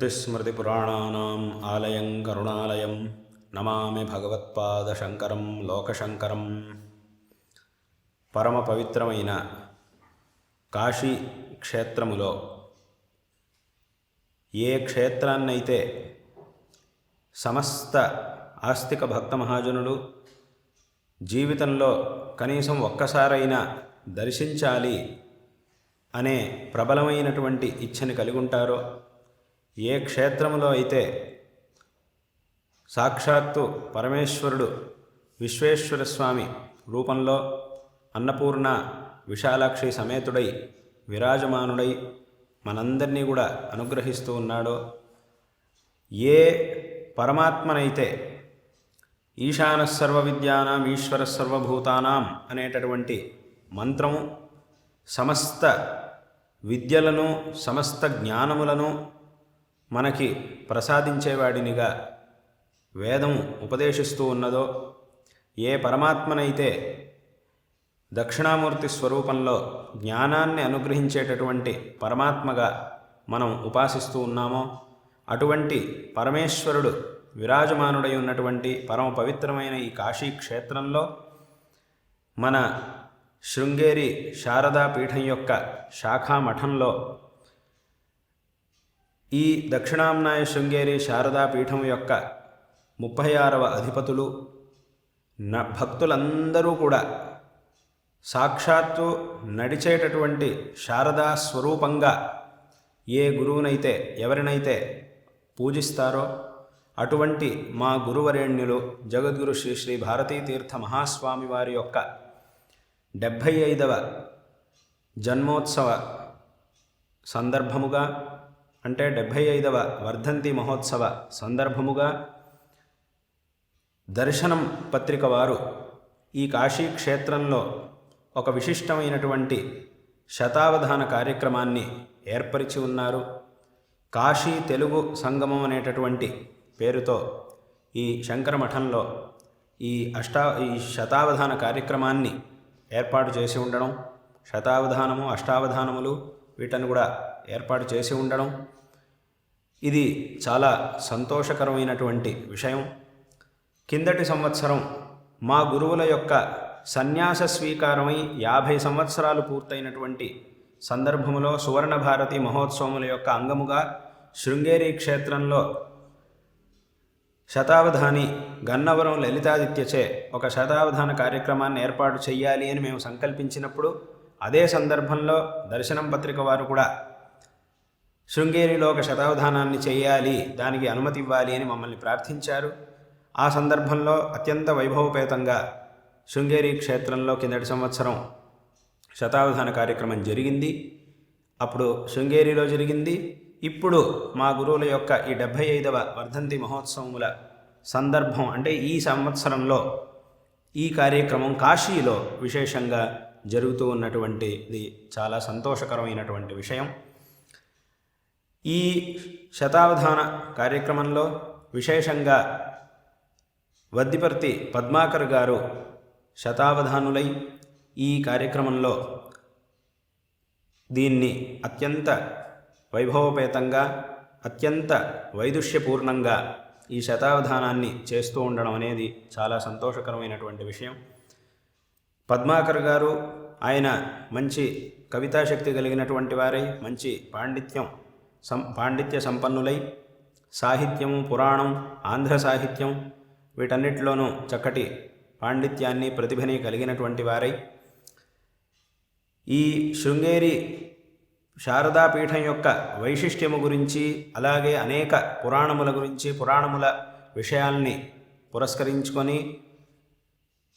శృతిస్మృతిపురాణానాम् ఆలయం కరుణాలయం నమామి భగవత్పాదశంకరం లోకశంకరం పరమ పవిత్రమైన కాశీ క్షేత్రములో ఏ క్షేత్రాన్నైతే సమస్త ఆస్తిక భక్త మహాజనులు జీవితంలో కనీసం ఒక్కసారైనా దర్శించాలి అనే ప్రబలమైనటువంటి ఇచ్చని కలిగి ఉంటారో ఏ క్షేత్రములో అయితే సాక్షాత్తు పరమేశ్వరుడు విశ్వేశ్వర స్వామి రూపంలో అన్నపూర్ణ విశాలాక్షి సమేతుడై విరాజమానుడై మనందరినీ కూడా అనుగ్రహిస్తూ ఉన్నాడో ఏ పరమాత్మనైతే ఈశాన సర్వ విద్యానాం ఈశ్వర సర్వభూతానాం అనేటటువంటి మంత్రము సమస్త విద్యలను సమస్త జ్ఞానములను మనకి ప్రసాదించేవాడినిగా వేదం ఉపదేశిస్తూ ఉన్నదో ఏ పరమాత్మనైతే దక్షిణామూర్తి స్వరూపంలో జ్ఞానాన్ని అనుగ్రహించేటటువంటి పరమాత్మగా మనం ఉపాసిస్తూ ఉన్నామో అటువంటి పరమేశ్వరుడు విరాజమానుడై ఉన్నటువంటి పరమ పవిత్రమైన ఈ కాశీ క్షేత్రంలో మన శృంగేరి శారదా పీఠం యొక్క శాఖా మఠంలో ఈ దక్షిణాంనాయ శృంగేరి శారదా పీఠం యొక్క ముప్పై ఆరవ అధిపతులు న భక్తులందరూ కూడా సాక్షాత్తు నడిచేటటువంటి శారదా స్వరూపంగా ఏ గురువునైతే ఎవరినైతే పూజిస్తారో అటువంటి మా గురువరేణ్యులు జగద్గురు శ్రీ శ్రీ భారతీ తీర్థ మహాస్వామి వారి యొక్క డెబ్భై ఐదవ జన్మోత్సవ సందర్భముగా అంటే డెబ్భై ఐదవ వర్ధంతి మహోత్సవ సందర్భముగా దర్శనం పత్రిక వారు ఈ కాశీ క్షేత్రంలో ఒక విశిష్టమైనటువంటి శతావధాన కార్యక్రమాన్ని ఏర్పరిచి ఉన్నారు. కాశీ తెలుగు సంగమం అనేటటువంటి పేరుతో ఈ శంకర మఠంలో ఈ అష్టా ఈ శతావధాన కార్యక్రమాన్ని ఏర్పాటు చేసి ఉండడం శతావధానము అష్టావధానములు వీటను కూడా ఏర్పాటు చేసి ఉండడం. ఇది చాలా సంతోషకరమైనటువంటి విషయం. కిందటి సంవత్సరం మా గురువుల యొక్క సన్యాస స్వీకారమై యాభై సంవత్సరాలు పూర్తయినటువంటి సందర్భములో సువర్ణ భారతి మహోత్సవముల యొక్క అంగముగా శృంగేరి క్షేత్రంలో శతావధాని గన్నవరం లలితాదిత్యచే ఒక శతావధాన కార్యక్రమాన్ని ఏర్పాటు చేయాలి అని మేము సంకల్పించినప్పుడు అదే సందర్భంలో దర్శనం పత్రిక వారు కూడా శృంగేరిలో ఒక శతావధానాన్ని చేయాలి దానికి అనుమతి ఇవ్వాలి అని మమ్మల్ని ప్రార్థించారు. ఆ సందర్భంలో అత్యంత వైభవపేతంగా శృంగేరి క్షేత్రంలో కిందటి సంవత్సరం శతావధాన కార్యక్రమం జరిగింది. అప్పుడు శృంగేరిలో జరిగింది. ఇప్పుడు మా గురువుల యొక్క ఈ డెబ్భై ఐదవ వర్ధంతి మహోత్సవముల సందర్భం అంటే ఈ సంవత్సరంలో ఈ కార్యక్రమం కాశీలో విశేషంగా జరుగుతూ ఉన్నటువంటిది చాలా సంతోషకరమైనటువంటి విషయం. ఈ శతావధాన కార్యక్రమంలో విశేషంగా వద్దిపర్తి పద్మాకర్ గారు శతావధానులై ఈ కార్యక్రమంలో దీన్ని అత్యంత వైభవపేతంగా అత్యంత వైదుష్యపూర్ణంగా ఈ శతావధానాన్ని చేస్తూ ఉండడం అనేది చాలా సంతోషకరమైనటువంటి విషయం. పద్మాకర్ గారు ఆయన మంచి కవితాశక్తి కలిగినటువంటి వారై మంచి పాండిత్యం సం పాండిత్య సంపన్నులై సాహిత్యం పురాణం ఆంధ్ర సాహిత్యం వీటన్నిటిలోనూ చక్కటి పాండిత్యాన్ని ప్రతిభని కలిగినటువంటి వారై ఈ శృంగేరి శారదాపీఠం యొక్క వైశిష్ట్యము గురించి అలాగే అనేక పురాణముల గురించి పురాణముల విషయాల్ని పురస్కరించుకొని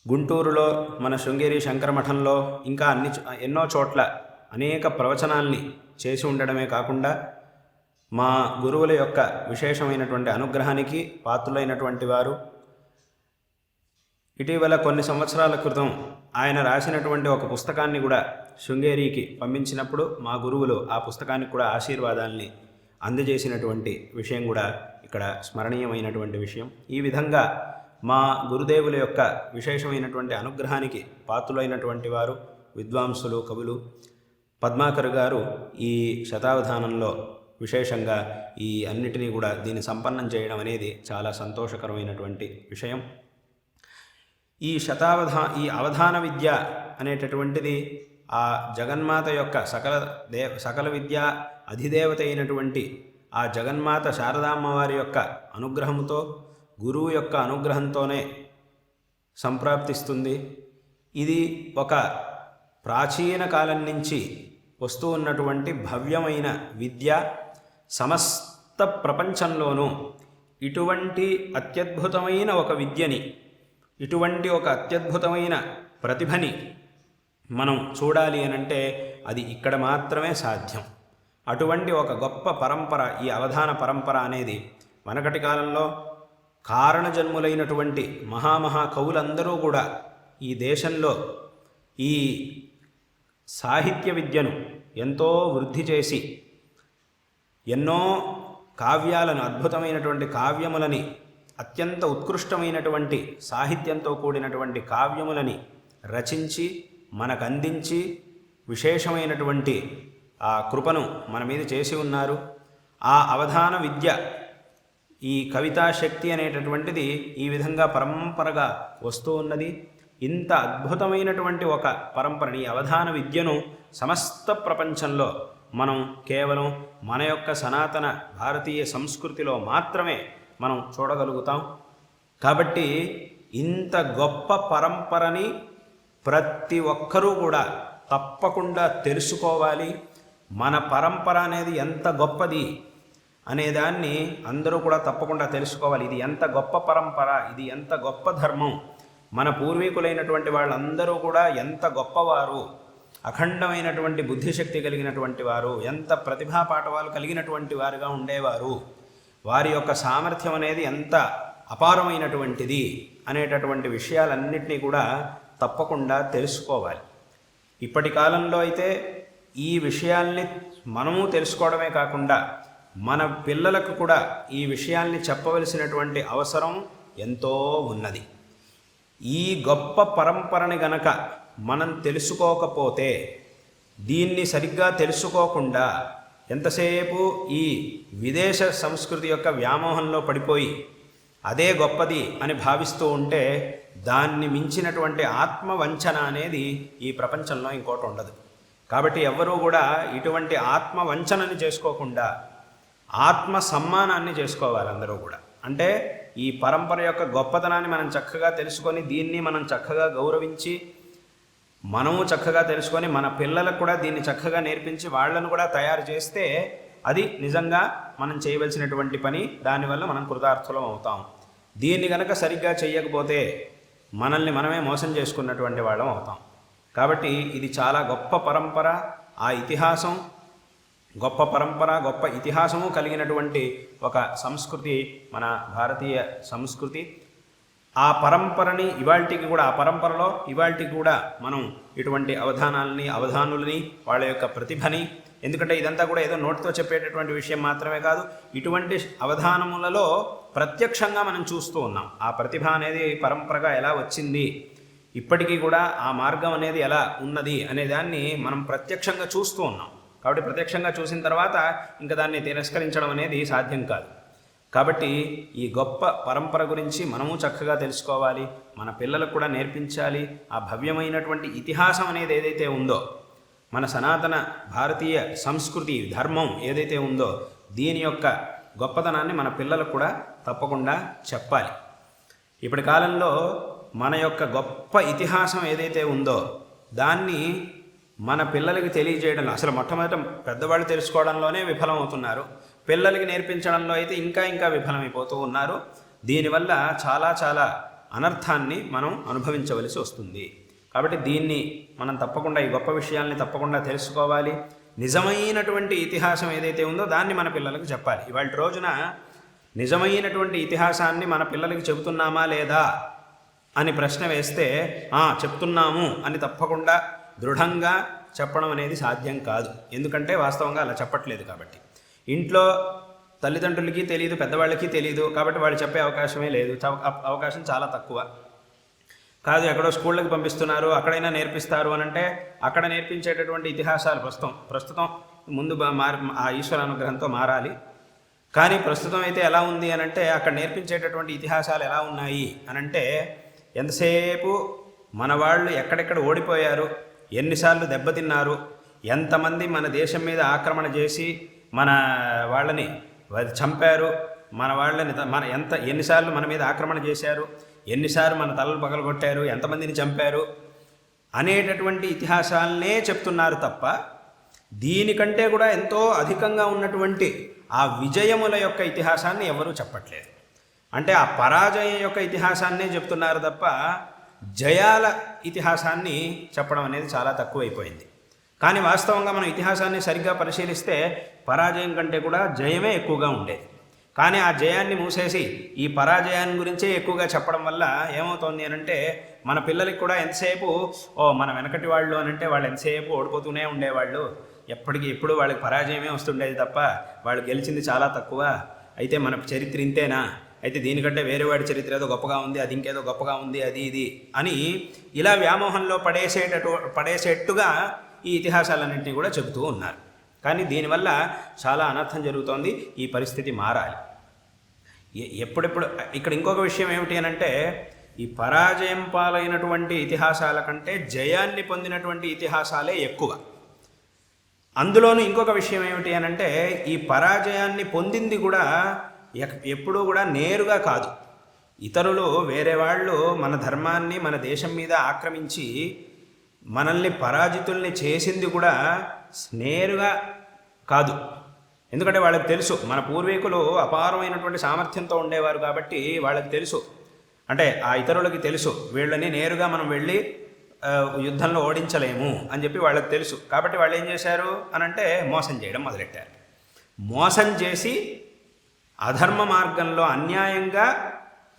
గుంటూరులో మన శృంగేరి శంకరమఠంలో ఇంకా అన్ని ఎన్నో చోట్ల అనేక ప్రవచనాల్ని చేసి ఉండడమే కాకుండా మా గురువుల యొక్క విశేషమైనటువంటి అనుగ్రహానికి పాత్రులైనటువంటి వారు. ఇటీవల కొన్ని సంవత్సరాల క్రితం ఆయన రాసినటువంటి ఒక పుస్తకాన్ని కూడా శృంగేరికి పంపించినప్పుడు మా గురువులు ఆ పుస్తకానికి కూడా ఆశీర్వాదాల్ని అందజేసినటువంటి విషయం కూడా ఇక్కడ స్మరణీయమైనటువంటి విషయం. ఈ విధంగా మా గురుదేవుల యొక్క విశేషమైనటువంటి అనుగ్రహానికి పాత్రులైనటువంటి వారు విద్వాంసులు కవులు పద్మాకర్ గారు ఈ శతావధానంలో విశేషంగా ఈ అన్నిటినీ కూడా దీన్ని సంపన్నం చేయడం అనేది చాలా సంతోషకరమైనటువంటి విషయం. ఈ శతావధా ఈ అవధాన విద్య అనేటటువంటిది ఆ జగన్మాత యొక్క సకల దే సకల విద్య అధిదేవత అయినటువంటి ఆ జగన్మాత శారదామ్మవారి యొక్క అనుగ్రహంతో గురువు యొక్క అనుగ్రహంతోనే సంప్రాప్తిస్తుంది. ఇది ఒక ప్రాచీన కాలం నుంచి వస్తూ ఉన్నటువంటి భవ్యమైన విద్య. సమస్త ప్రపంచంలోనూ ఇటువంటి అత్యద్భుతమైన ఒక విద్యని ఇటువంటి ఒక అత్యద్భుతమైన ప్రతిభని మనం చూడాలి అనంటే అది ఇక్కడ మాత్రమే సాధ్యం. అటువంటి ఒక గొప్ప పరంపర ఈ అవధాన పరంపర అనేది వెనకటి కాలంలో కారణజన్ములైనటువంటి మహామహా కవులందరూ కూడా ఈ దేశంలో ఈ సాహిత్య విద్యను ఎంతో వృద్ధి చేసి ఎన్నో కావ్యాలను అద్భుతమైనటువంటి కావ్యములని అత్యంత ఉత్కృష్టమైనటువంటి సాహిత్యంతో కూడినటువంటి కావ్యములని రచించి మనకు అందించి విశేషమైనటువంటి ఆ కృపను మన మీద చేసి ఉన్నారు. ఆ అవధాన విద్య ఈ కవితా శక్తి అనేటటువంటిది ఈ విధంగా పరంపరగా వస్తూ ఉన్నది. ఇంత అద్భుతమైనటువంటి ఒక పరంపరని ఈ అవధాన విద్యను సమస్త ప్రపంచంలో మనం కేవలం మన యొక్క సనాతన భారతీయ సంస్కృతిలో మాత్రమే మనం చూడగలుగుతాం. కాబట్టి ఇంత గొప్ప పరంపరని ప్రతి ఒక్కరూ కూడా తప్పకుండా తెలుసుకోవాలి. మన పరంపర అనేది ఎంత గొప్పది అనేదాన్ని అందరూ కూడా తప్పకుండా తెలుసుకోవాలి. ఇది ఎంత గొప్ప పరంపర ఇది ఎంత గొప్ప ధర్మం. మన పూర్వీకులైనటువంటి వాళ్ళందరూ కూడా ఎంత గొప్పవారు అఖండమైనటువంటి బుద్ధిశక్తి కలిగినటువంటి వారు ఎంత ప్రతిభా పాఠవాలు కలిగినటువంటి వారుగా ఉండేవారు వారి యొక్క సామర్థ్యం అనేది ఎంత అపారమైనటువంటిది అనేటటువంటి విషయాలన్నింటినీ కూడా తప్పకుండా తెలుసుకోవాలి. ఇప్పటి కాలంలో అయితే ఈ విషయాల్ని మనము తెలుసుకోవడమే కాకుండా మన పిల్లలకు కూడా ఈ విషయాల్ని చెప్పవలసినటువంటి అవసరం ఎంతో ఉన్నది. ఈ గొప్ప పరంపరని గనక మనం తెలుసుకోకపోతే దీన్ని సరిగ్గా తెలుసుకోకుండా ఎంతసేపు ఈ విదేశ సంస్కృతి యొక్క వ్యామోహంలో పడిపోయి అదే గొప్పది అని భావిస్తూ ఉంటే దాన్ని మించినటువంటి ఆత్మవంచన అనేది ఈ ప్రపంచంలో ఇంకోటి ఉండదు. కాబట్టి ఎవ్వరూ కూడా ఇటువంటి ఆత్మవంచనని చేసుకోకుండా ఆత్మ సమ్మానాన్ని చేసుకోవాలి అందరూ కూడా. అంటే ఈ పరంపర యొక్క గొప్పతనాన్ని మనం చక్కగా తెలుసుకొని దీన్ని మనం చక్కగా గౌరవించి మనము చక్కగా తెలుసుకొని మన పిల్లలకు కూడా దీన్ని చక్కగా నేర్పించి వాళ్ళను కూడా తయారు చేస్తే అది నిజంగా మనం చేయవలసినటువంటి పని. దానివల్ల మనం కృతార్థులం అవుతాం. దీన్ని కనుక సరిగ్గా చేయకపోతే మనల్ని మనమే మోసం చేసుకున్నటువంటి వాళ్ళం అవుతాం. కాబట్టి ఇది చాలా గొప్ప పరంపర ఆ ఇతిహాసం గొప్ప పరంపర గొప్ప ఇతిహాసము కలిగినటువంటి ఒక సంస్కృతి మన భారతీయ సంస్కృతి. ఆ పరంపరని ఇవాల్టికి కూడా ఆ పరంపరలో ఇవాల్టికి కూడా మనం ఇటువంటి అవధానాలని అవధానులని వాళ్ళ యొక్క ప్రతిభని ఎందుకంటే ఇదంతా కూడా ఏదో నోటితో చెప్పేటటువంటి విషయం మాత్రమే కాదు ఇటువంటి అవధానములలో ప్రత్యక్షంగా మనం చూస్తూ ఉన్నాం. ఆ ప్రతిభ అనేది పరంపరగా ఎలా వచ్చింది ఇప్పటికీ కూడా ఆ మార్గం అనేది ఎలా ఉన్నది అనే దాన్ని మనం ప్రత్యక్షంగా చూస్తూ ఉన్నాం. కాబట్టి ప్రత్యక్షంగా చూసిన తర్వాత ఇంకా దాన్ని తిరస్కరించడం అనేది సాధ్యం కాదు. కాబట్టి ఈ గొప్ప పరంపర గురించి మనము చక్కగా తెలుసుకోవాలి మన పిల్లలకు కూడా నేర్పించాలి. ఆ భవ్యమైనటువంటి ఇతిహాసం అనేది ఏదైతే ఉందో మన సనాతన భారతీయ సంస్కృతి ధర్మం ఏదైతే ఉందో దీని యొక్క గొప్పతనాన్ని మన పిల్లలకు కూడా తప్పకుండా చెప్పాలి. ఇప్పటి కాలంలో మన యొక్క గొప్ప ఇతిహాసం ఏదైతే ఉందో దాన్ని మన పిల్లలకి తెలియజేయడంలో అసలు మొట్టమొదట పెద్దవాళ్ళు తెలుసుకోవడంలోనే విఫలమవుతున్నారు. పిల్లలకి నేర్పించడంలో అయితే ఇంకా ఇంకా విఫలమైపోతూ ఉన్నారు. దీనివల్ల చాలా చాలా అనర్థాన్ని మనం అనుభవించవలసి వస్తుంది. కాబట్టి దీన్ని మనం తప్పకుండా ఈ గొప్ప విషయాల్ని తప్పకుండా తెలుసుకోవాలి. నిజమైనటువంటి ఇతిహాసం ఏదైతే ఉందో దాన్ని మన పిల్లలకు చెప్పాలి. ఇవాళ రోజున నిజమైనటువంటి ఇతిహాసాన్ని మన పిల్లలకి చెబుతున్నామా లేదా అని ప్రశ్న వేస్తే చెప్తున్నాము అని తప్పకుండా దృఢంగా చెప్పడం అనేది సాధ్యం కాదు. ఎందుకంటే వాస్తవంగా అలా చెప్పట్లేదు కాబట్టి. ఇంట్లో తల్లిదండ్రులకి తెలియదు పెద్దవాళ్ళకి తెలియదు కాబట్టి వాళ్ళు చెప్పే అవకాశమే లేదు. అవకాశం చాలా తక్కువ. కాదు ఎక్కడో స్కూళ్ళకి పంపిస్తున్నారు అక్కడైనా నేర్పిస్తారు అని అంటే అక్కడ నేర్పించేటటువంటి ఇతిహాసాలు ప్రస్తుతం. ప్రస్తుతం ముందు మారి ఆ ఈశ్వర అనుగ్రహంతో మారాలి. కానీ ప్రస్తుతం అయితే ఎలా ఉంది అని అంటే అక్కడ నేర్పించేటటువంటి ఇతిహాసాలు ఎలా ఉన్నాయి అని అంటే ఎంతసేపు మన వాళ్ళు ఎక్కడెక్కడ ఓడిపోయారు ఎన్నిసార్లు దెబ్బతిన్నారు ఎంతమంది మన దేశం మీద ఆక్రమణ చేసి మన వాళ్ళని చంపారు మన వాళ్ళని మన ఎంత ఎన్నిసార్లు మన మీద ఆక్రమణ చేశారు ఎన్నిసార్లు మన తలలు పగలగొట్టారు ఎంతమందిని చంపారు అనేటటువంటి ఇతిహాసాలనే చెప్తున్నారు తప్ప దీనికంటే కూడా ఎంతో అధికంగా ఉన్నటువంటి ఆ విజయముల యొక్క ఇతిహాసాన్ని ఎవరూ చెప్పట్లేదు. అంటే ఆ పరాజయం యొక్క ఇతిహాసాన్నే చెప్తున్నారు తప్ప జయాల ఇతిహాసాన్ని చెప్పడం అనేది చాలా తక్కువైపోయింది. కానీ వాస్తవంగా మనం ఇతిహాసాన్ని సరిగ్గా పరిశీలిస్తే పరాజయం కంటే కూడా జయమే ఎక్కువగా ఉండేది. కానీ ఆ జయాన్ని మూసేసి ఈ పరాజయాన్ని గురించే ఎక్కువగా చెప్పడం వల్ల ఏమవుతోంది అని అంటే మన పిల్లలకి కూడా ఎంతసేపు ఓ మన వెనకటి వాళ్ళు అని అంటే వాళ్ళు ఎంతసేపు ఓడిపోతూనే ఉండేవాళ్ళు. ఎప్పటికీ ఎప్పుడు వాళ్ళకి పరాజయమే వస్తుండేది తప్ప వాళ్ళు గెలిచింది చాలా తక్కువ. అయితే మన చరిత్ర ఇంతేనా? అయితే దీనికంటే వేరే వాడి చరిత్ర ఏదో గొప్పగా ఉంది అది ఇంకేదో గొప్పగా ఉంది అది ఇది అని ఇలా వ్యామోహంలో పడేసేటటు పడేసేట్టుగా ఈ ఇతిహాసాలన్నింటినీ కూడా చెబుతూ ఉన్నారు. కానీ దీనివల్ల చాలా అనర్థం జరుగుతోంది ఈ పరిస్థితి మారాలి. ఎ- ఎప్పుడెప్పుడు ఇక్కడ ఇంకొక విషయం ఏమిటి అని అంటే ఈ పరాజయం పాలైనటువంటి ఇతిహాసాల కంటే జయాన్ని పొందినటువంటి ఇతిహాసాలే ఎక్కువ. అందులోనూ ఇంకొక విషయం ఏమిటి అని అంటే ఈ పరాజయాన్ని పొందింది కూడా ఎక్- ఎప్పుడూ కూడా నేరుగా కాదు. ఇతరులు వేరే వాళ్ళు మన ధర్మాన్ని మన దేశం మీద ఆక్రమించి మనల్ని పరాజితుల్ని చేసింది కూడా నేరుగా కాదు. ఎందుకంటే వాళ్ళకి తెలుసు మన పూర్వీకులు అపారమైనటువంటి సామర్థ్యంతో ఉండేవారు కాబట్టి వాళ్ళకి తెలుసు. అంటే ఆ ఇతరులకి తెలుసు వీళ్ళని నేరుగా మనం వెళ్ళి యుద్ధంలో ఓడించలేము అని చెప్పి వాళ్ళకి తెలుసు. కాబట్టి వాళ్ళు ఏం చేశారు అని అంటే మోసం చేయడం మొదలెట్టారు. మోసం చేసి అధర్మ మార్గంలో అన్యాయంగా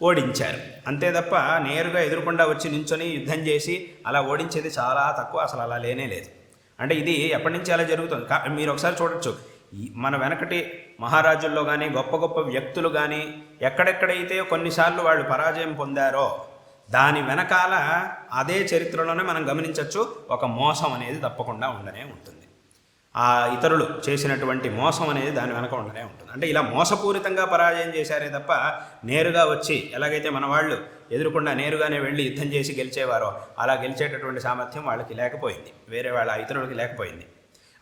ఓడించారు. అంతే తప్ప నేరుగా ఎదురుకుండా వచ్చి నించొని యుద్ధం చేసి అలా ఓడించేది చాలా తక్కువ అసలు అలా లేనే లేదు. అంటే ఇది ఎప్పటి నుంచి అలా జరుగుతుంది? కా- మీరు ఒకసారి చూడొచ్చు. ఈ మన వెనకటి మహారాజుల్లో కానీ గొప్ప గొప్ప వ్యక్తులు కానీ ఎక్కడెక్కడైతే కొన్నిసార్లు వాళ్ళు పరాజయం పొందారో దాని వెనకాల అదే చరిత్రలోనే మనం గమనించవచ్చు ఒక మోసం అనేది తప్పకుండా ఉండనే ఉంటుంది. ఆ ఇతరులు చేసినటువంటి మోసం అనేది దాని వెనక ఉండనే ఉంటుంది. అంటే ఇలా మోసపూరితంగా పరాజయం చేశారే తప్ప నేరుగా వచ్చి ఎలాగైతే మన వాళ్ళు ఎదురుకుండా నేరుగానే వెళ్ళి యుద్ధం చేసి గెలిచేవారో అలా గెలిచేటటువంటి సామర్థ్యం వాళ్ళకి లేకపోయింది. వేరే వాళ్ళ ఇతరులకి లేకపోయింది.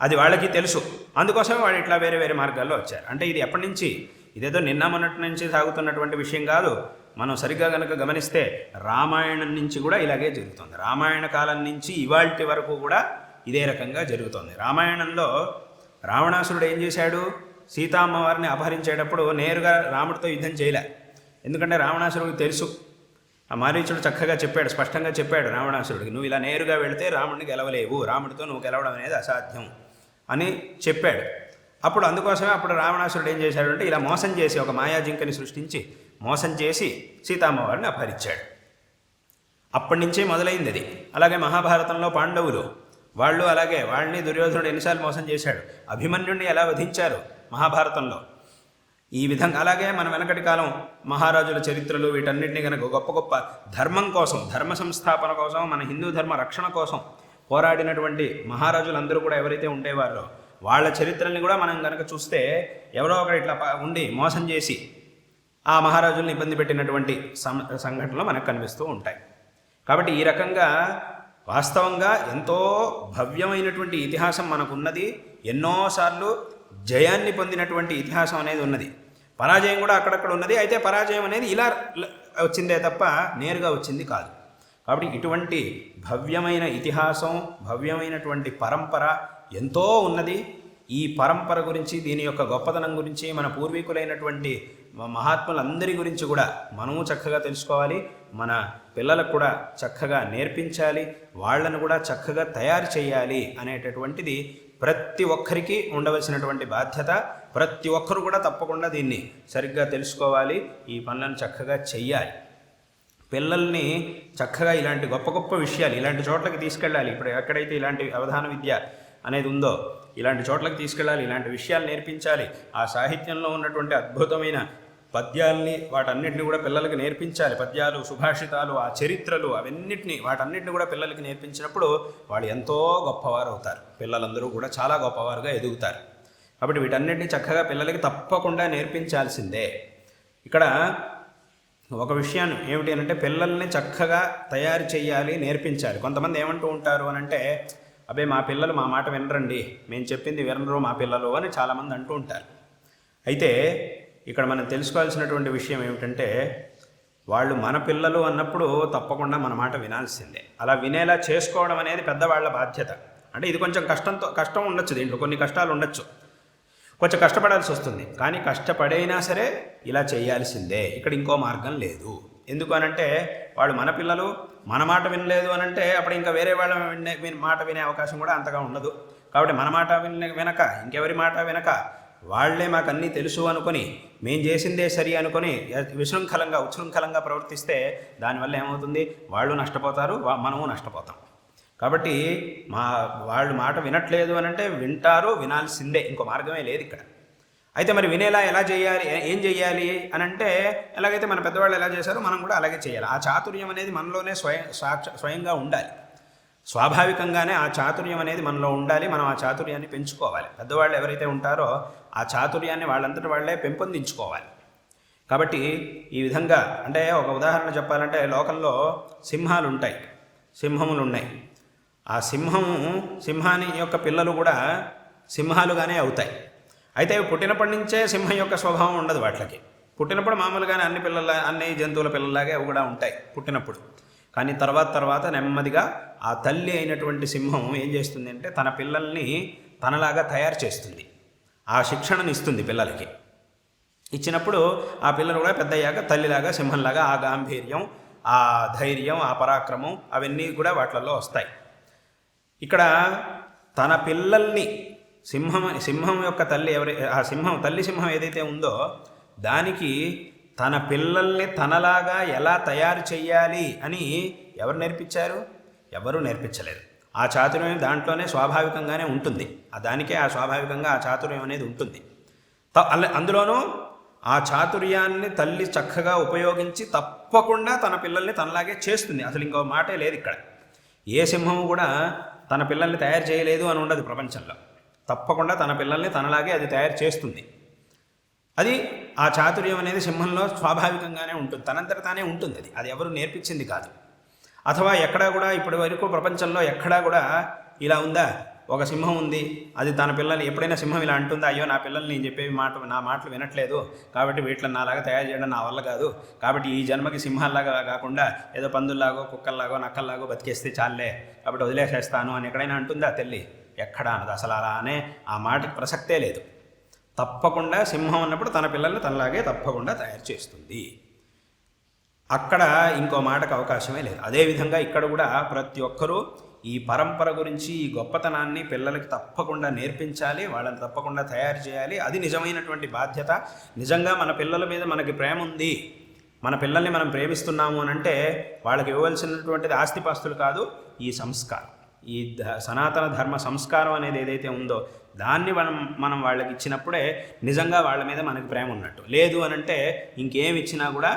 అది వాళ్ళకి తెలుసు. అందుకోసమే వాళ్ళు ఇట్లా వేరే వేరే మార్గాల్లో వచ్చారు. అంటే ఇది ఎప్పటి నుంచి? ఇదేదో నిన్న మొన్నటి నుంచి సాగుతున్నటువంటి విషయం కాదు. మనం సరిగ్గా కనుక గమనిస్తే రామాయణం నుంచి కూడా ఇలాగే జరుగుతుంది. రామాయణ కాలం నుంచి ఇవాళ్టి వరకు కూడా ఇదే రకంగా జరుగుతోంది. రామాయణంలో రావణాసురుడు ఏం చేశాడు? సీతామ్మవారిని అపహరించేటప్పుడు నేరుగా రాముడితో యుద్ధం చేయలే. ఎందుకంటే రావణాసురుడికి తెలుసు. ఆ మారీచుడు చక్కగా చెప్పాడు స్పష్టంగా చెప్పాడు రావణాసురుడికి నువ్వు ఇలా నేరుగా వెళితే రాముడిని గెలవలేవు. రాముడితో నువ్వు గెలవడం అనేది అసాధ్యం అని చెప్పాడు. అప్పుడు అందుకోసమే అప్పుడు రావణాసురుడు ఏం చేశాడంటే ఇలా మోసం చేసి ఒక మాయాజింకని సృష్టించి మోసం చేసి సీతామ్మవారిని అపహరించాడు. అప్పటి నుంచే మొదలైంది అది. అలాగే మహాభారతంలో పాండవులు వాళ్ళు అలాగే వాళ్ళని దుర్యోధనుడు ఎన్నిసార్లు మోసం చేశాడు. అభిమన్యుడిని ఎలా వధించారు మహాభారతంలో? ఈ విధంగా అలాగే మన వెనకటి కాలం మహారాజుల చరిత్రలు వీటన్నిటిని కనుక గొప్ప గొప్ప ధర్మం కోసం ధర్మ సంస్థాపన కోసం మన హిందూ ధర్మ రక్షణ కోసం పోరాడినటువంటి మహారాజులందరూ కూడా ఎవరైతే ఉండేవారో వాళ్ళ చరిత్రల్ని కూడా మనం కనుక చూస్తే ఎవరో ఒకరు ఇట్లా ఉండి మోసం చేసి ఆ మహారాజుల్ని ఇబ్బంది పెట్టినటువంటి సం సంఘటనలు మనకు కనిపిస్తూ ఉంటాయి. కాబట్టి ఈ రకంగా వాస్తవంగా ఎంతో భవ్యమైనటువంటి ఇతిహాసం మనకున్నది. ఎన్నోసార్లు జయాన్ని పొందినటువంటి ఇతిహాసం అనేది ఉన్నది. పరాజయం కూడా అక్కడక్కడ ఉన్నది. అయితే పరాజయం అనేది ఇలా వచ్చిందే తప్ప నేరుగా వచ్చింది కాదు. కాబట్టి ఇటువంటి భవ్యమైన ఇతిహాసం భవ్యమైనటువంటి పరంపర ఎంతో ఉన్నది. ఈ పరంపర గురించి దీని యొక్క గొప్పతనం గురించి మన పూర్వీకులైనటువంటి మహాత్ములందరి గురించి కూడా మనము చక్కగా తెలుసుకోవాలి. మన పిల్లలకు కూడా చక్కగా నేర్పించాలి వాళ్ళను కూడా చక్కగా తయారు చేయాలి అనేటటువంటిది ప్రతి ఒక్కరికి ఉండవలసినటువంటి బాధ్యత. ప్రతి ఒక్కరు కూడా తప్పకుండా దీన్ని సరిగ్గా తెలుసుకోవాలి ఈ పనులను చక్కగా చెయ్యాలి. పిల్లల్ని చక్కగా ఇలాంటి గొప్ప గొప్ప విషయాలు ఇలాంటి చోట్లకి తీసుకెళ్ళాలి. ఇప్పుడు ఎక్కడైతే ఇలాంటి అవధాన విద్య అనేది ఉందో ఇలాంటి చోట్లకి తీసుకెళ్ళాలి ఇలాంటి విషయాలు నేర్పించాలి. ఆ సాహిత్యంలో ఉన్నటువంటి అద్భుతమైన పద్యాల్ని వాటన్నిటిని కూడా పిల్లలకి నేర్పించాలి. పద్యాలు సుభాషితాలు ఆ చరిత్రలు అవన్నిటిని వాటన్నిటిని కూడా పిల్లలకి నేర్పించినప్పుడు వాళ్ళు ఎంతో గొప్పవారు అవుతారు పిల్లలందరూ కూడా చాలా గొప్పవారుగా ఎదుగుతారు. కాబట్టి వీటన్నిటిని చక్కగా పిల్లలకి తప్పకుండా నేర్పించాల్సిందే. ఇక్కడ ఒక విషయాన్ని ఏమిటి అంటే పిల్లల్ని చక్కగా తయారు చేయాలి నేర్పించాలి. కొంతమంది ఏమంటూ ఉంటారు అని అంటే అబ్బే మా పిల్లలు మా మాట వినరండి. మేము చెప్పింది వినరు మా పిల్లలు అని చాలామంది అంటూ ఉంటారు. అయితే ఇక్కడ మనం తెలుసుకోవాల్సినటువంటి విషయం ఏమిటంటే వాళ్ళు మన పిల్లలు అన్నప్పుడు తప్పకుండా మన మాట వినాల్సిందే. అలా వినేలా చేసుకోవడం అనేది పెద్దవాళ్ళ బాధ్యత. అంటే ఇది కొంచెం కష్టంతో కష్టం ఉండొచ్చు దీంట్లో కొన్ని కష్టాలు ఉండొచ్చు. కొంచెం కష్టపడాల్సి వస్తుంది. కానీ కష్టపడైనా సరే ఇలా చేయాల్సిందే. ఇక్కడ ఇంకో మార్గం లేదు. ఎందుకు అనంటే వాళ్ళు మన పిల్లలు మన మాట వినలేదు అనంటే అప్పుడు ఇంకా వేరే వాళ్ళ వినే మాట వినే అవకాశం కూడా అంతగా ఉండదు. కాబట్టి మన మాట విన వినక ఇంకెవరి మాట వినక వాళ్ళే మాకు అన్నీ తెలుసు అనుకొని మేం చేసిందే సరి అనుకొని విశృంఖలంగా ఉచ్ఛృంఖలంగా ప్రవర్తిస్తే దానివల్ల ఏమవుతుంది? వాళ్ళు నష్టపోతారు మనము నష్టపోతాం. కాబట్టి మా వాళ్ళు మాట వినట్లేదు అని అంటే వింటారు వినాల్సిందే. ఇంకో మార్గమే లేదు ఇక్కడ. అయితే మరి వినేలా ఎలా చేయాలి? ఏం చేయాలి అని అంటే ఎలాగైతే మన పెద్దవాళ్ళు ఎలా చేశారో మనం కూడా అలాగే చేయాలి. ఆ చాతుర్యం అనేది మనలోనే స్వయం సాక్ష స్వయంగా ఉండాలి. స్వాభావికంగానే ఆ చాతుర్యం అనేది మనలో ఉండాలి. మనం ఆ చాతుర్యాన్ని పెంచుకోవాలి. పెద్దవాళ్ళు ఎవరైతే ఉంటారో ఆ చాతుర్యాన్ని వాళ్ళంతటి వాళ్ళే పెంపొందించుకోవాలి. కాబట్టి ఈ విధంగా అంటే ఒక ఉదాహరణ చెప్పాలంటే లోకంలో సింహాలు ఉంటాయి సింహములు ఉన్నాయి ఆ సింహము సింహాని యొక్క పిల్లలు కూడా సింహాలుగానే అవుతాయి. అయితే పుట్టినప్పటి నుంచే సింహం యొక్క స్వభావం ఉండదు వాటికి. పుట్టినప్పుడు మామూలుగానే అన్ని పిల్లల అన్ని జంతువుల పిల్లలాగే అవి కూడా ఉంటాయి పుట్టినప్పుడు. కానీ తర్వాత తర్వాత నెమ్మదిగా ఆ తల్లి అయినటువంటి సింహం ఏం చేస్తుంది అంటే తన పిల్లల్ని తనలాగా తయారు చేస్తుంది. ఆ శిక్షణను ఇస్తుంది పిల్లలకి. ఇచ్చినప్పుడు ఆ పిల్లలు కూడా పెద్దయ్యాక తల్లిలాగా సింహంలాగా ఆ గాంభీర్యం ఆ ధైర్యం ఆ పరాక్రమం అవన్నీ కూడా వాటిల్లో వస్తాయి. ఇక్కడ తన పిల్లల్ని సింహం సింహం యొక్క తల్లి ఎవరి ఆ సింహం తల్లి సింహం ఏదైతే ఉందో దానికి తన పిల్లల్ని తనలాగా ఎలా తయారు చేయాలి అని ఎవరు నేర్పించారు? ఎవరు నేర్పించలేదు. ఆ చాతుర్యం దాంట్లోనే స్వాభావికంగానే ఉంటుంది. ఆ దానికే ఆ స్వాభావికంగా ఆ చాతుర్యం అనేది ఉంటుంది. అందులోనూ ఆ చాతుర్యాన్ని తల్లి చక్కగా ఉపయోగించి తప్పకుండా తన పిల్లల్ని తనలాగే చేస్తుంది. అసలు ఇంకో మాటే లేదు ఇక్కడ. ఏ సింహము కూడా తన పిల్లల్ని తయారు చేయలేదు అని ఉండదు ప్రపంచంలో. తప్పకుండా తన పిల్లల్ని తనలాగే అది తయారు చేస్తుంది. అది ఆ చాతుర్యం అనేది సింహంలో స్వాభావికంగానే ఉంటుంది. తనంతట తానే ఉంటుంది. అది అది ఎవరు నేర్పించింది కాదు. అథవా ఎక్కడా కూడా ఇప్పటి వరకు ప్రపంచంలో ఎక్కడా కూడా ఇలా ఉందా? ఒక సింహం ఉంది అది తన పిల్లల్ని ఎప్పుడైనా సింహం ఇలా అంటుందా? అయ్యో నా పిల్లల్ని నేను చెప్పేవి మాట నా మాటలు వినట్లేదు. కాబట్టి వీటిని నాలాగా తయారు చేయడం నా వల్ల కాదు. కాబట్టి ఈ జన్మకి సింహాల్లాగా కాకుండా ఏదో పందుల్లాగో కుక్కల్లాగో నక్కల్లాగో బతికేస్తే చాలే. కాబట్టి వదిలేసేస్తాను అని ఎక్కడైనా అంటుందా తల్లి? ఎక్కడా అన్నది అసలు అలా అనే ఆ మాటకి ప్రసక్తే లేదు. తప్పకుండా సింహం అన్నప్పుడు తన పిల్లల్ని తనలాగే తప్పకుండా తయారు చేస్తుంది. అక్కడ ఇంకో మాటకు అవకాశమే లేదు. అదేవిధంగా ఇక్కడ కూడా ప్రతి ఒక్కరూ ఈ పరంపర గురించి ఈ గొప్పతనాన్ని పిల్లలకి తప్పకుండా నేర్పించాలి వాళ్ళని తప్పకుండా తయారు చేయాలి. అది నిజమైనటువంటి బాధ్యత. నిజంగా మన పిల్లల మీద మనకి ప్రేమ ఉంది. మన పిల్లల్ని మనం ప్రేమిస్తున్నాము అని అంటే వాళ్ళకి ఇవ్వవలసినటువంటిది ఆస్తిపాస్తులు కాదు ఈ సంస్కారం. ఈ సనాతన ధర్మ సంస్కారం అనేది ఏదైతే ఉందో దాన్ని మనం మనం వాళ్ళకి ఇచ్చినప్పుడే నిజంగా వాళ్ళ మీద మనకి ప్రేమ ఉన్నట్టు. లేదు అని అంటే ఇంకేం ఇచ్చినా కూడా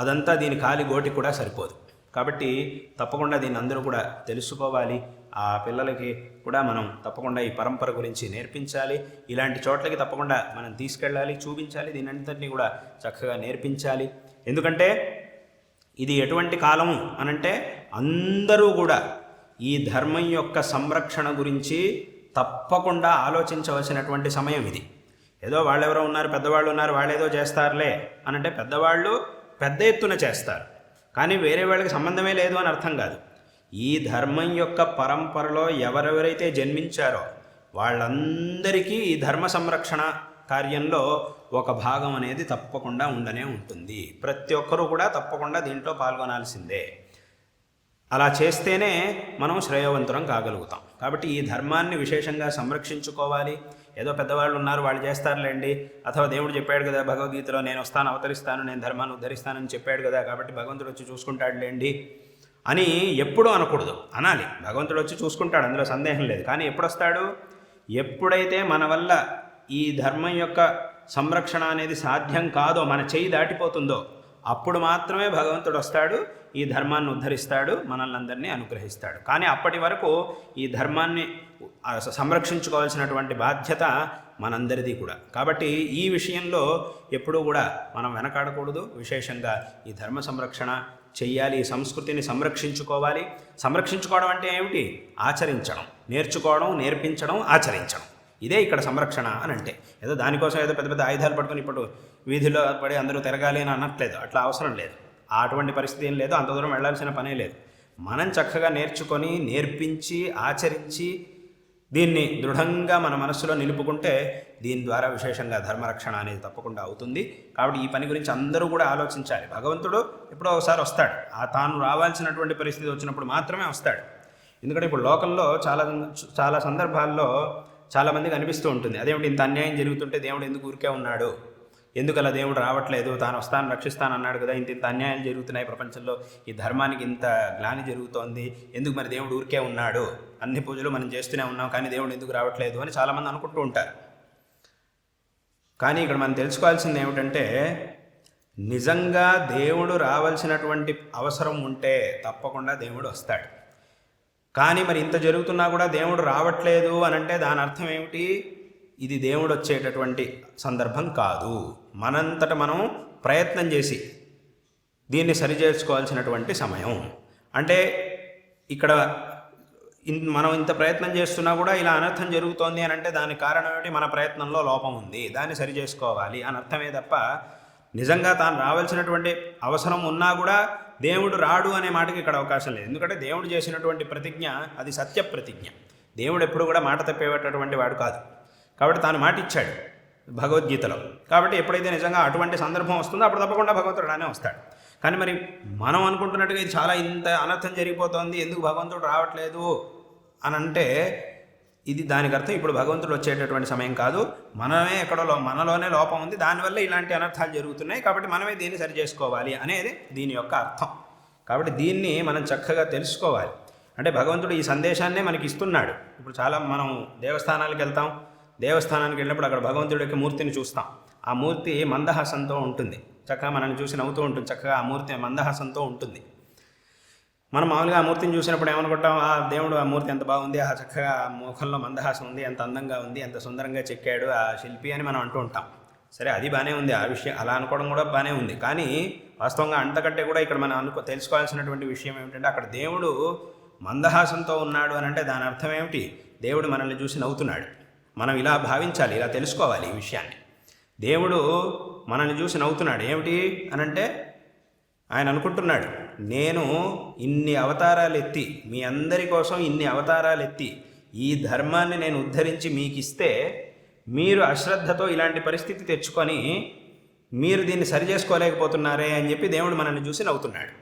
అదంతా దీని కాలి గోటి కూడా సరిపోదు. కాబట్టి తప్పకుండా దీన్ని అందరూ కూడా తెలుసుకోవాలి. ఆ పిల్లలకి కూడా మనం తప్పకుండా ఈ పరంపర గురించి నేర్పించాలి. ఇలాంటి చోట్లకి తప్పకుండా మనం తీసుకెళ్ళాలి చూపించాలి దీని అంతటినీ కూడా చక్కగా నేర్పించాలి. ఎందుకంటే ఇది ఎటువంటి కాలము అనంటే అందరూ కూడా ఈ ధర్మం యొక్క సంరక్షణ గురించి తప్పకుండా ఆలోచించవలసినటువంటి సమయం ఇది. ఏదో వాళ్ళెవరో ఉన్నారు పెద్దవాళ్ళు ఉన్నారు వాళ్ళేదో చేస్తారులే అనంటే పెద్దవాళ్ళు పెద్ద ఎత్తున చేస్తారు. కానీ వేరే వాళ్ళకి సంబంధమే లేదు అని అర్థం కాదు. ఈ ధర్మం యొక్క పరంపరలో ఎవరెవరైతే జన్మించారో వాళ్ళందరికీ ఈ ధర్మ సంరక్షణ కార్యంలో ఒక భాగం అనేది తప్పకుండా ఉండనే ఉంటుంది. ప్రతి ఒక్కరూ కూడా తప్పకుండా దీంట్లో పాల్గొనాల్సిందే. అలా చేస్తేనే మనం శ్రేయవంతురం కాగలుగుతాం. కాబట్టి ఈ ధర్మాన్ని విశేషంగా సంరక్షించుకోవాలి. ఏదో పెద్దవాళ్ళు ఉన్నారు వాళ్ళు చేస్తారులేండి. అథవా దేవుడు చెప్పాడు కదా భగవద్గీతలో నేను వస్తాను అవతరిస్తాను నేను ధర్మాన్ని ఉద్ధరిస్తానని చెప్పాడు కదా కాబట్టి భగవంతుడు వచ్చి చూసుకుంటాడులేండి అని ఎప్పుడూ అనకూడదు. అనాలి. భగవంతుడు వచ్చి చూసుకుంటాడు అందులో సందేహం లేదు. కానీ ఎప్పుడు వస్తాడు ఎప్పుడైతే మన వల్ల ఈ ధర్మం యొక్క సంరక్షణ అనేది సాధ్యం కాదో మన చేయి దాటిపోతుందో అప్పుడు మాత్రమే భగవంతుడు వస్తాడు ఈ ధర్మాన్ని ఉద్ధరిస్తాడు మనల్ని అందరినీ అనుగ్రహిస్తాడు. కానీ అప్పటి వరకు ఈ ధర్మాన్ని సంరక్షించుకోవాల్సినటువంటి బాధ్యత మనందరిది కూడా. కాబట్టి ఈ విషయంలో ఎప్పుడూ కూడా మనం వెనకాడకూడదు. విశేషంగా ఈ ధర్మ సంరక్షణ చెయ్యాలి. ఈ సంస్కృతిని సంరక్షించుకోవాలి. సంరక్షించుకోవడం అంటే ఏమిటి? ఆచరించడం. నేర్చుకోవడం నేర్పించడం ఆచరించడం. ఇదే ఇక్కడ సంరక్షణ అని అంటే. ఏదో దానికోసం ఏదో పెద్ద పెద్ద ఆయుధాలు పట్టుకుని ఇప్పుడు వీధిలో పడి అందరూ తిరగాలి అని అనట్లేదు. అట్లా అవసరం లేదు. ఆ అటువంటి పరిస్థితి ఏం లేదు. అంత దూరం వెళ్ళాల్సిన పనే లేదు. మనం చక్కగా నేర్చుకొని నేర్పించి ఆచరించి దీన్ని దృఢంగా మన మనస్సులో నిలుపుకుంటే దీని ద్వారా విశేషంగా ధర్మరక్షణ అనేది తప్పకుండా అవుతుంది. కాబట్టి ఈ పని గురించి అందరూ కూడా ఆలోచించాలి. భగవంతుడు ఎప్పుడో ఒకసారి వస్తాడు. ఆ తాను రావాల్సినటువంటి పరిస్థితి వచ్చినప్పుడు మాత్రమే వస్తాడు. ఎందుకంటే ఇప్పుడు లోకంలో చాలా చాలా సందర్భాల్లో చాలామందికి అనిపిస్తూ ఉంటుంది. అదేమిటి ఇంత అన్యాయం జరుగుతుంటే దేవుడు ఎందుకు ఊరికే ఉన్నాడు? ఎందుకలా దేవుడు రావట్లేదు? తాను వస్తాను రక్షిస్తాను అన్నాడు కదా. ఇంత ఇంత అన్యాయాలు జరుగుతున్నాయి ప్రపంచంలో. ఈ ధర్మానికి ఇంత గ్లాని జరుగుతోంది. ఎందుకు మరి దేవుడు ఊరికే ఉన్నాడు? అన్ని పూజలు మనం చేస్తూనే ఉన్నాం కానీ దేవుడు ఎందుకు రావట్లేదు అని చాలామంది అనుకుంటూ ఉంటారు. కానీ ఇక్కడ మనం తెలుసుకోవాల్సింది ఏమిటంటే నిజంగా దేవుడు రావాల్సినటువంటి అవసరం ఉంటే తప్పకుండా దేవుడు వస్తాడు. కానీ మరి ఇంత జరుగుతున్నా కూడా దేవుడు రావట్లేదు అని అంటే దాని అర్థం ఏమిటి? ఇది దేవుడు వచ్చేటటువంటి సందర్భం కాదు. మనంతట మనం ప్రయత్నం చేసి దీన్ని సరిచేసుకోవాల్సినటువంటి సమయం. అంటే ఇక్కడ ఇన్ మనం ఇంత ప్రయత్నం చేస్తున్నా కూడా ఇలా అనర్థం జరుగుతోంది అని అంటే దానికి కారణం ఏమిటి? మన ప్రయత్నంలో లోపం ఉంది. దాన్ని సరి చేసుకోవాలి అని అర్థమే తప్ప నిజంగా తాను రావాల్సినటువంటి అవసరం ఉన్నా కూడా దేవుడు రాడు అనే మాటకి ఇక్కడ అవకాశం లేదు. ఎందుకంటే దేవుడు చేసినటువంటి ప్రతిజ్ఞ అది సత్య ప్రతిజ్ఞ. దేవుడు ఎప్పుడు కూడా మాట తప్పేటటువంటి వాడు కాదు. కాబట్టి తాను మాట ఇచ్చాడు భగవద్గీతలో. కాబట్టి ఎప్పుడైతే నిజంగా అటువంటి సందర్భం వస్తుందో అప్పుడు తప్పకుండా భగవంతుడు రానే వస్తాడు. కానీ మరి మనం అనుకుంటున్నట్టుగా ఇది చాలా ఇంత అనర్థం జరిగిపోతోంది ఎందుకు భగవంతుడు రావట్లేదు అని అంటే ఇది దానికి అర్థం ఇప్పుడు భగవంతుడు వచ్చేటటువంటి సమయం కాదు. మనమే ఎక్కడో మనలోనే లోపం ఉంది. దానివల్ల ఇలాంటి అనర్థాలు జరుగుతున్నాయి. కాబట్టి మనమే దీన్ని సరి చేసుకోవాలి అనేది దీని యొక్క అర్థం. కాబట్టి దీన్ని మనం చక్కగా తెలుసుకోవాలి. అంటే భగవంతుడు ఈ సందేశాన్నే మనకి ఇస్తున్నాడు. ఇప్పుడు చాలా మనం దేవస్థానాలకు వెళ్తాం. దేవస్థానానికి వెళ్ళినప్పుడు అక్కడ భగవంతుడి యొక్క మూర్తిని చూస్తాం. ఆ మూర్తి మందహాసంతో ఉంటుంది. చక్కగా మనల్ని చూసి నవ్వుతూ ఉంటుంది. చక్కగా ఆ మూర్తి మందహాసంతో ఉంటుంది. మనం మామూలుగా ఆ మూర్తిని చూసినప్పుడు ఏమనుకుంటాం? ఆ దేవుడు ఆ మూర్తి ఎంత బాగుంది? ఆ చక్కగా ఆ ముఖంలో మందహాసం ఉంది. ఎంత అందంగా ఉంది? ఎంత సుందరంగా చెక్కాడు? ఆ శిల్పి అని మనం అంటూ ఉంటాం. సరే అది బాగానే ఉంది. ఆ విషయం అలా అనుకోవడం కూడా బాగానే ఉంది. కానీ వాస్తవంగా అంతకంటే కూడా ఇక్కడ మనం అనుకో తెలుసుకోవాల్సినటువంటి విషయం ఏమిటంటే అక్కడ దేవుడు మందహాసంతో ఉన్నాడు అని అంటే దాని అర్థం ఏమిటి? దేవుడు మనల్ని చూసి నవ్వుతున్నాడు. మనం ఇలా భావించాలి ఇలా తెలుసుకోవాలి ఈ విషయాన్ని. దేవుడు మనల్ని చూసి నవ్వుతున్నాడు. ఏమిటి అనంటే ఆయన అనుకుంటున్నాడు నేను ఇన్ని అవతారాలు ఎత్తి మీ అందరి కోసం ఇన్ని అవతారాలు ఎత్తి ఈ ధర్మాన్ని నేను ఉద్ధరించి మీకు ఇస్తే మీరు అశ్రద్ధతో ఇలాంటి పరిస్థితి తెచ్చుకొని మీరు దీన్ని సరి చేసుకోలేకపోతున్నారే అని చెప్పి దేవుడు మనల్ని చూసి నవ్వుతున్నాడు.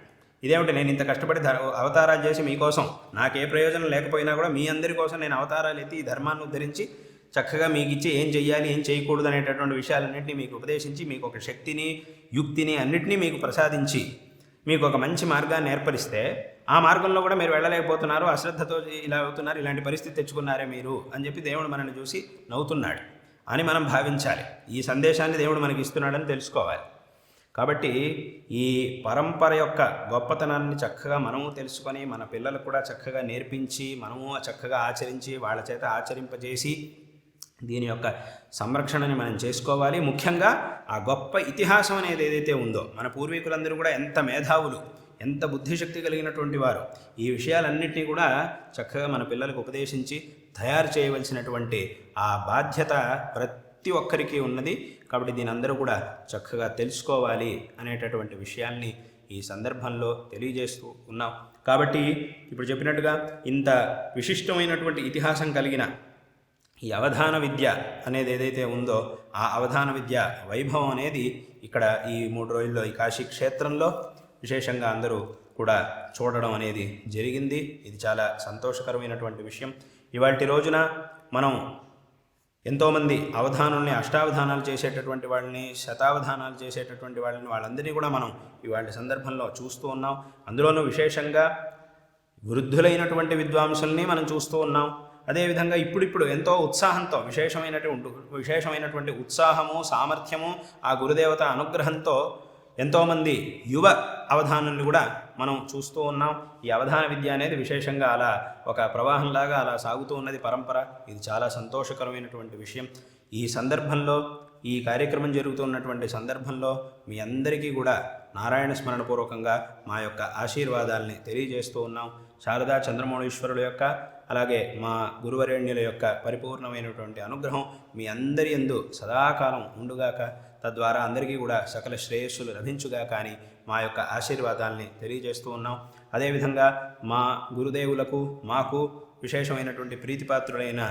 ఇదేమిటి నేను ఇంత కష్టపడి అవతారాలు చేసి మీకోసం నాకే ప్రయోజనం లేకపోయినా కూడా మీ అందరి కోసం నేను అవతారాలు ఎత్తి ఈ ధర్మాన్ని ఉద్ధరించి చక్కగా మీకు ఇచ్చి ఏం చెయ్యాలి ఏం చేయకూడదు అనేటటువంటి విషయాలన్నింటినీ మీకు ఉపదేశించి మీకు ఒక శక్తిని యుక్తిని అన్నిటినీ మీకు ప్రసాదించి మీకు ఒక మంచి మార్గాన్ని ఏర్పరిస్తే ఆ మార్గంలో కూడా మీరు వెళ్ళలేకపోతున్నారు అశ్రద్ధతో ఇలా అవుతున్నారు ఇలాంటి పరిస్థితి తెచ్చుకున్నారే మీరు అని చెప్పి దేవుడు మనల్ని చూసి నవ్వుతున్నాడు అని మనం భావించాలి. ఈ సందేశాన్ని దేవుడు మనకి ఇస్తున్నాడని తెలుసుకోవాలి. కాబట్టి ఈ పరంపర యొక్క గొప్పతనాన్ని చక్కగా మనము తెలుసుకొని మన పిల్లలకు కూడా చక్కగా నేర్పించి మనము చక్కగా ఆచరించి వాళ్ళ చేత ఆచరింపజేసి దీని యొక్క సంరక్షణని మనం చేసుకోవాలి. ముఖ్యంగా ఆ గొప్ప ఇతిహాసం అనేది ఏదైతే ఉందో మన పూర్వీకులందరూ కూడా ఎంత మేధావులు ఎంత బుద్ధిశక్తి కలిగినటువంటి వారు ఈ విషయాలన్నింటినీ కూడా చక్కగా మన పిల్లలకు ఉపదేశించి తయారు చేయవలసినటువంటి ఆ బాధ్యత ప్రతి ఒక్కరికి ఉన్నది. కాబట్టి దీని అందరూ కూడా చక్కగా తెలుసుకోవాలి అనేటటువంటి విషయాల్ని ఈ సందర్భంలో తెలియజేస్తూ ఉన్నాం. కాబట్టి ఇప్పుడు చెప్పినట్టుగా ఇంత విశిష్టమైనటువంటి ఇతిహాసం కలిగిన ఈ అవధాన విద్య అనేది ఏదైతే ఉందో ఆ అవధాన విద్య వైభవం అనేది ఇక్కడ ఈ మూడు రోజుల్లో ఈ కాశీ క్షేత్రంలో విశేషంగా అందరూ కూడా చూడడం అనేది జరిగింది. ఇది చాలా సంతోషకరమైనటువంటి విషయం. ఇవాటి రోజున మనం ఎంతోమంది అవధానుల్ని అష్టావధానాలు చేసేటటువంటి వాళ్ళని శతావధానాలు చేసేటటువంటి వాళ్ళని వాళ్ళందరినీ కూడా మనం ఇవాళ సందర్భంలో చూస్తూ ఉన్నాం. అందులోనూ విశేషంగా వృద్ధులైనటువంటి విద్వాంసుల్ని మనం చూస్తూ ఉన్నాం. అదేవిధంగా ఇప్పుడిప్పుడు ఎంతో ఉత్సాహంతో విశేషమైనటువంటి విశేషమైనటువంటి ఉత్సాహము సామర్థ్యము ఆ గురుదేవత అనుగ్రహంతో ఎంతోమంది యువ అవధానుల్ని కూడా మనం చూస్తూ ఉన్నాం. ఈ అవధాన విద్య అనేది విశేషంగా అలా ఒక ప్రవాహంలాగా అలా సాగుతూ ఉన్నది పరంపర. ఇది చాలా సంతోషకరమైనటువంటి విషయం. ఈ సందర్భంలో ఈ కార్యక్రమం జరుగుతున్నటువంటి సందర్భంలో మీ అందరికీ కూడా నారాయణ స్మరణ పూర్వకంగా మా యొక్క ఆశీర్వాదాల్ని తెలియజేస్తూ ఉన్నాం. శారదా చంద్రమౌళీశ్వరుల యొక్క అలాగే మా గురువరేణ్యుల యొక్క పరిపూర్ణమైనటువంటి అనుగ్రహం మీ అందరి ఎందు సదాకాలం ఉండుగాక తద్వారా అందరికీ కూడా సకల శ్రేయస్సులు లభించుగా కానీ మా యొక్క ఆశీర్వాదాల్ని తెలియజేస్తూ ఉన్నాం. అదేవిధంగా మా గురుదేవులకు మాకు విశేషమైనటువంటి ప్రీతిపాత్రుడైన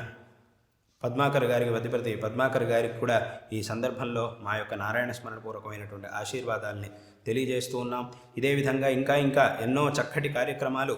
పద్మాకర్ గారికి మధ్యప్రతి పద్మాకర్ గారికి కూడా ఈ సందర్భంలో మా యొక్క నారాయణ స్మరణ పూర్వకమైనటువంటి ఆశీర్వాదాల్ని తెలియజేస్తూ ఉన్నాం. ఇదే విధంగా ఇంకా ఇంకా ఎన్నో చక్కటి కార్యక్రమాలు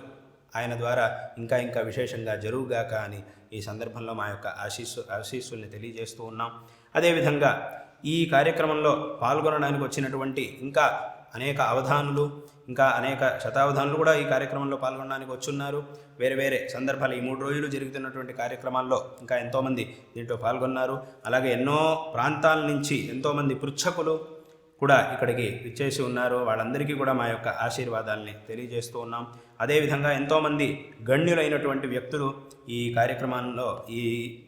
ఆయన ద్వారా ఇంకా ఇంకా విశేషంగా జరుగుగాక అని ఈ సందర్భంలో మా యొక్క ఆశీస్సు ఆశీస్సుల్ని తెలియజేస్తూ ఉన్నాం. అదేవిధంగా ఈ కార్యక్రమంలో పాల్గొనడానికి వచ్చినటువంటి ఇంకా అనేక అవధానులు ఇంకా అనేక శతావధానులు కూడా ఈ కార్యక్రమంలో పాల్గొనడానికి వచ్చున్నారు. వేరే వేరే సందర్భాలు ఈ మూడు రోజులు జరుగుతున్నటువంటి కార్యక్రమాల్లో ఇంకా ఎంతోమంది దీంట్లో పాల్గొన్నారు. అలాగే ఎన్నో ప్రాంతాల నుంచి ఎంతోమంది పృచ్ఛకులు కూడా ఇక్కడికి విచ్చేసి ఉన్నారు. వాళ్ళందరికీ కూడా మా యొక్క ఆశీర్వాదాల్ని తెలియజేస్తూ ఉన్నాం. అదేవిధంగా ఎంతోమంది గణ్యులైనటువంటి వ్యక్తులు ఈ కార్యక్రమంలో ఈ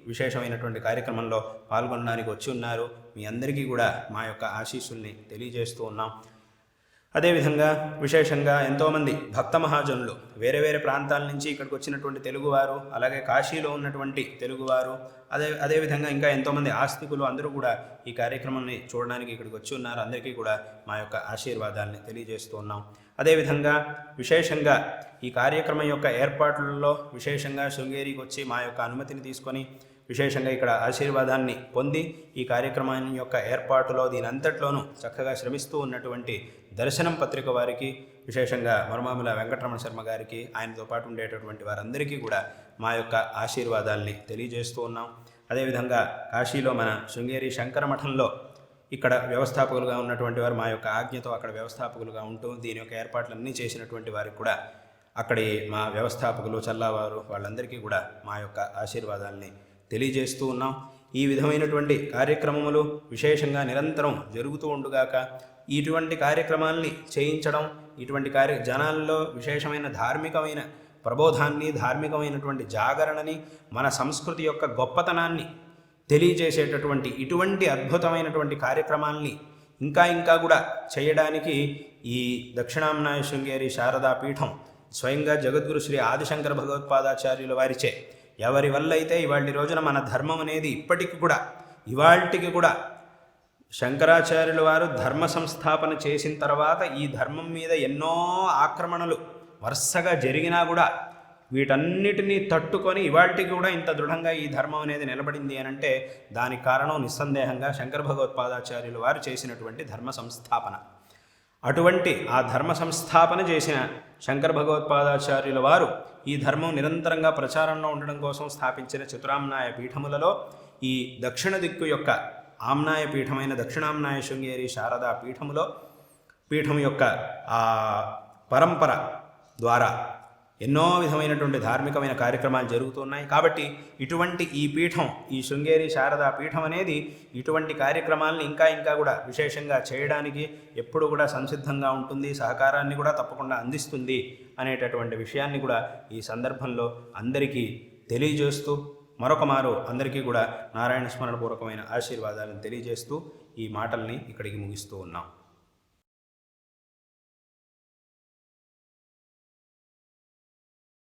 విశేషమైనటువంటి కార్యక్రమంలో పాల్గొనడానికి వచ్చి ఉన్నారు. మీ అందరికీ కూడా మా యొక్క ఆశీస్సుల్ని తెలియజేస్తూ ఉన్నాం. అదేవిధంగా విశేషంగా ఎంతోమంది భక్త మహాజనులు వేరే వేరే ప్రాంతాల నుంచి ఇక్కడికి వచ్చినటువంటి తెలుగువారు అలాగే కాశీలో ఉన్నటువంటి తెలుగువారు అదే అదేవిధంగా ఇంకా ఎంతోమంది ఆస్తికులు అందరూ కూడా ఈ కార్యక్రమాన్ని చూడడానికి ఇక్కడికి వచ్చి ఉన్నారు. అందరికీ కూడా మా యొక్క ఆశీర్వాదాన్ని తెలియజేస్తూ ఉన్నాం. అదేవిధంగా విశేషంగా ఈ కార్యక్రమం యొక్క ఏర్పాట్లలో విశేషంగా శృంగేరికి వచ్చి మా యొక్క అనుమతిని తీసుకొని విశేషంగా ఇక్కడ ఆశీర్వాదాన్ని పొంది ఈ కార్యక్రమం యొక్క ఏర్పాటులో దీని అంతట్లోనూ చక్కగా శ్రమిస్తూ ఉన్నటువంటి దర్శనం పత్రిక వారికి విశేషంగా మరుమాముల వెంకటరమణ శర్మ గారికి ఆయనతో పాటు ఉండేటటువంటి వారందరికీ కూడా మా యొక్క ఆశీర్వాదాల్ని తెలియజేస్తూ ఉన్నాం. అదేవిధంగా కాశీలో మన శృంగేరి శంకర మఠంలో ఇక్కడ వ్యవస్థాపకులుగా ఉన్నటువంటి వారు మా యొక్క ఆజ్ఞతో అక్కడ వ్యవస్థాపకులుగా ఉంటూ దీని యొక్క ఏర్పాట్లన్నీ చేసినటువంటి వారికి కూడా అక్కడి మా వ్యవస్థాపకులు చల్లావారు వాళ్ళందరికీ కూడా మా యొక్క ఆశీర్వాదాల్ని తెలియజేస్తూ ఉన్నాం. ఈ విధమైనటువంటి కార్యక్రమములు విశేషంగా నిరంతరం జరుగుతూ ఉండుగాక ఇటువంటి కార్యక్రమాల్ని చేయించడం ఇటువంటి కార్య జనాల్లో విశేషమైన ధార్మికమైన ప్రబోధాన్ని ధార్మికమైనటువంటి జాగరణని మన సంస్కృతి యొక్క గొప్పతనాన్ని తెలియజేసేటటువంటి ఇటువంటి అద్భుతమైనటువంటి కార్యక్రమాల్ని ఇంకా ఇంకా కూడా చేయడానికి ఈ దక్షిణాంనాయ శృంగేరి శారదా పీఠం స్వయంగా జగద్గురు శ్రీ ఆదిశంకర భగవత్పాదాచార్యుల వారిచే. ఎవరి వల్ల అయితే ఇవాళ రోజున మన ధర్మం అనేది ఇప్పటికి కూడా ఇవాళకి కూడా శంకరాచార్యుల వారు ధర్మ సంస్థాపన చేసిన తర్వాత ఈ ధర్మం మీద ఎన్నో ఆక్రమణలు వరుసగా జరిగినా కూడా వీటన్నిటినీ తట్టుకొని ఇవాళకి కూడా ఇంత దృఢంగా ఈ ధర్మం అనేది నిలబడింది అని అంటే దానికి కారణం నిస్సందేహంగా శంకర భగవత్పాదాచార్యులు వారు చేసినటువంటి ధర్మ సంస్థాపన. అటువంటి ఆ ధర్మ సంస్థాపన చేసిన శంకర భగవత్పాదాచార్యుల వారు ఈ ధర్మం నిరంతరంగా ప్రచారంలో ఉండడం కోసం స్థాపించిన చతురామ్నాయ పీఠములలో ఈ దక్షిణ దిక్కు యొక్క ఆమ్నాయ పీఠమైన దక్షిణామ్నాయ శృంగేరి శారదా పీఠములో పీఠం యొక్క ఆ పరంపర ద్వారా ఎన్నో విధమైనటువంటి ధార్మికమైన కార్యక్రమాలు జరుగుతున్నాయి కాబట్టి ఇటువంటి ఈ పీఠం ఈ శృంగేరి శారదా పీఠం అనేది ఇటువంటి కార్యక్రమాలను ఇంకా ఇంకా కూడా విశేషంగా చేయడానికి ఎప్పుడు కూడా సంసిద్ధంగా ఉంటుంది సహకారాన్ని కూడా తప్పకుండా అందిస్తుంది అనేటటువంటి విషయాన్ని కూడా ఈ సందర్భంలో అందరికీ తెలియజేస్తూ మరొక మారు అందరికీ కూడా నారాయణ స్మరణపూర్వకమైన ఆశీర్వాదాలను తెలియజేస్తూ ఈ మాటల్ని ఇక్కడికి ముగిస్తూ ఉన్నాం.